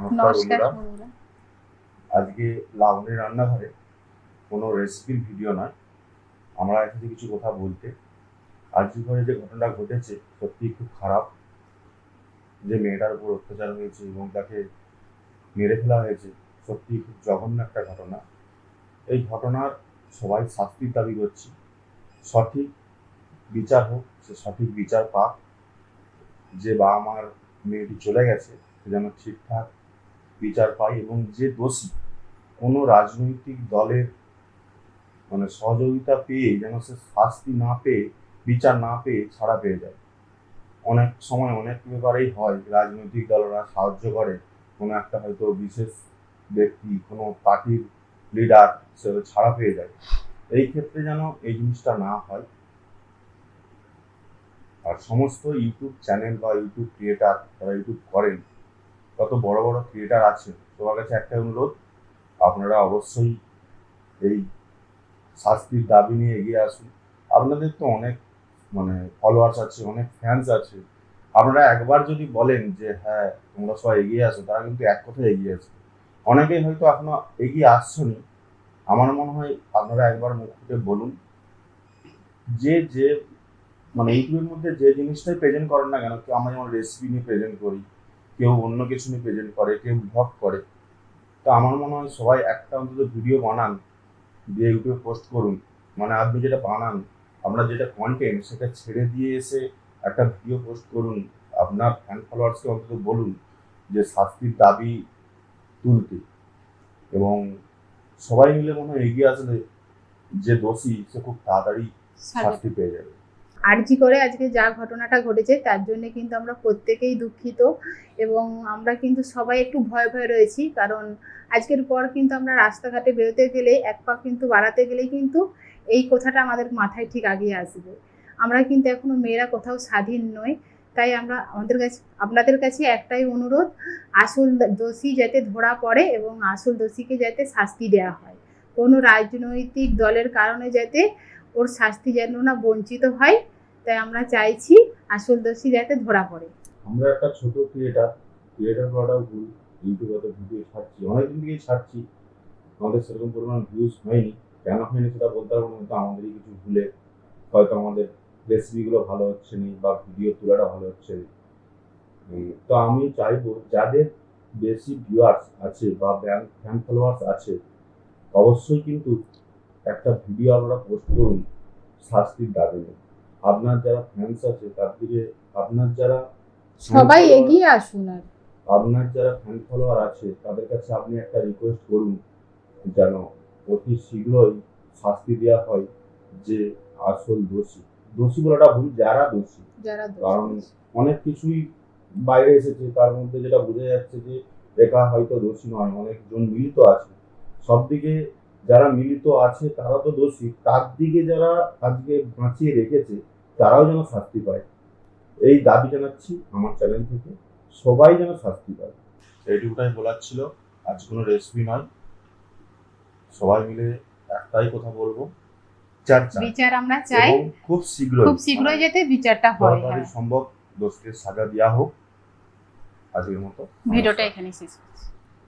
নমস্কার বন্ধুরা। আজকে লাবণী রান্নাঘরে কোনো রেসিপির ভিডিও নয়। আমরা এখানে কিছু কথা বলতে। আজকে ঘরে যে ঘটনাটা ঘটেছে সত্যি খুব খারাপ। যে মেয়েটার উপর অত্যাচার হয়েছে এবং তাকে মেরে ফেলা হয়েছে সত্যি খুব জঘন্য একটা ঘটনা। এই ঘটনার সবাই শাস্তির দাবি করছি। সঠিক বিচার হোক সে সঠিক বিচার পাক। যে বাবা মার মেয়েটি চলে গেছে সে যেন ঠিকঠাক বিচার পায় এবং যে দোষী কোনো রাজনৈতিক দলের মানে সহযোগিতা পেয়ে যেন সে শাস্তি না পেয়ে, বিচার না পেয়ে ছাড়া পেয়ে যায়। অনেক সময় অনেক ব্যাপারেই হয় রাজনৈতিক দলরা সাহায্য করে। কোনো একটা হয়তো বিশেষ ব্যক্তি, কোনো পার্টির লিডার সে ছাড়া পেয়ে যায়। এই ক্ষেত্রে যেন এই জিনিসটা না হয়। আর সমস্ত ইউটিউব চ্যানেল বা ইউটিউব ক্রিয়েটার যারা ইউটিউব করেন। কত বড় বড় ক্রিয়েটার আছে সবার কাছে একটা অনুরোধ, আপনারা অবশ্যই এই শাস্তির দাবি নিয়ে এগিয়ে আসুন। আপনাদের তো অনেক মানে ফলোয়ার্স আছে, অনেক ফ্যান্স আছে। আপনারা একবার যদি বলেন যে হ্যাঁ তোমরা সবাই এগিয়ে আসো, তারা কিন্তু এক কথায় এগিয়ে আসবে। অনেকেই হয়তো এখনও এগিয়ে আসছনি আমার মনে হয় আপনারা একবার মুখ ফুটে বলুন। যে যে মানে ইউটিউবের মধ্যে যে জিনিসটাই প্রেজেন্ট করেন না কেন আমরা যেমন রেসিপি নিয়ে প্রেজেন্ট করি কেউ অন্য কিছু নিয়ে প্রেজেন্ট করে কেউ ব্লগ করে। তো আমার মনে হয় সবাই একটা অন্তত ভিডিও বানান দিয়ে ইউটিউবে পোস্ট করুন। মানে আপনি যেটা বানান আপনার যেটা কন্টেন্ট সেটা ছেড়ে দিয়ে এসে একটা ভিডিও পোস্ট করুন। আপনার ফ্যান ফলোয়ার্সকে অন্তত বলুন যে শাস্তির দাবি তুলতে। এবং সবাই মিলে মনে হয় এগিয়ে আসলে যে দোষী সে খুব তাড়াতাড়ি শাস্তি পেয়ে যাবে। আরজি করে আজকে যা ঘটনাটা ঘটেছে, তার জন্য কিন্তু আমরা প্রত্যেকেই দুঃখিত এবং আমরা কিন্তু সবাই একটু ভয় ভয় রয়েছি। কারণ আজকের পর কিন্তু আমরা রাস্তাঘাটে বেরোতে গেলে, এক পা কিন্তু বাড়াতে গেলেই কিন্তু এই কথাটা আমাদের মাথায় ঠিক আগিয়ে আসবে। আমরা কিন্তু এখনও মেয়েরা কোথাও স্বাধীন নই, তাই আমরা আমাদের কাছে, আপনাদের কাছে একটাই অনুরোধ, আসল দোষী যাতে ধরা পড়ে এবং আসল দোষীকে যাতে শাস্তি দেওয়া হয়। কোনো রাজনৈতিক দলের কারণে যাতে ওর শাস্তি যেন না বঞ্চিত হয়, তাই আমরা চাইছি আসল দোষী যাতে ধরা পড়ে। আমরা একটা ছোট ক্রিয়েটার ক্রিয়েটার করাটাও ভুল ইউটিউবে ভিডিও ছাড়ছি, অনেকদিন থেকেই ছাড়ছি। আমাদের সেরকম পরিমাণ ভিউজ হয়নি, কেন হয়নি সেটা বলতে পারব না আমাদেরই কিছু ভুলে হয়তো আমাদের রেসিপিগুলো ভালো হচ্ছে না বা ভিডিও তোলাটা ভালো হচ্ছে না। তো আমি চাইব যাদের বেশি ভিউয়ার্স আছে বা ব্যান ফ্যান ফলোয়ার্স আছে, অবশ্যই কিন্তু একটা ভিডিও আপনারা পোস্ট করুন শাস্তির দাবি আপনার যারা ফ্যান্স আছে তার দিকে আপনার যারা সবাই এগিয়ে আসুন আর। আপনার যারা ফ্যান ফলোয়ার আছে তাদের কাছে আপনি একটা রিকোয়েস্ট করুন যেন অতি শীঘ্রই শাস্তি দেওয়া হয় যে আসল দোষী। দোষী বলাটা ভুল যারা দোষী। যারা কারণ অনেক কিছুই বাইরে এসেছে তার মধ্যে যেটা বোঝা যাচ্ছে যে একা হয়তো দোষী নয় অনেকজন মিলিত আছে। সব দিকে যারা মিলিত আছে তারা তো দোষী। তার দিকে যারা আজকে বাঁচিয়ে রেখেছে তারাও যেন শাস্তি পায়। এই দাবি জানাচ্ছি আমার চ্যানেল থেকে। সবাই যেন শাস্তি পায়। এইটুকুটাই বলার ছিল। আজ কোনো রেসিপি নয় সবাই মিলে একটাই কথা বলব। চার চার বিচার আমরা চাই। খুব শীঘ্রই। খুব শীঘ্রই যাতে বিচারটা হয়। হ্যাঁ। সম্ভব দোষকে সাজা দেওয়া হোক। আজকের মতো। ভিডিওটা এখানে শেষ করছি।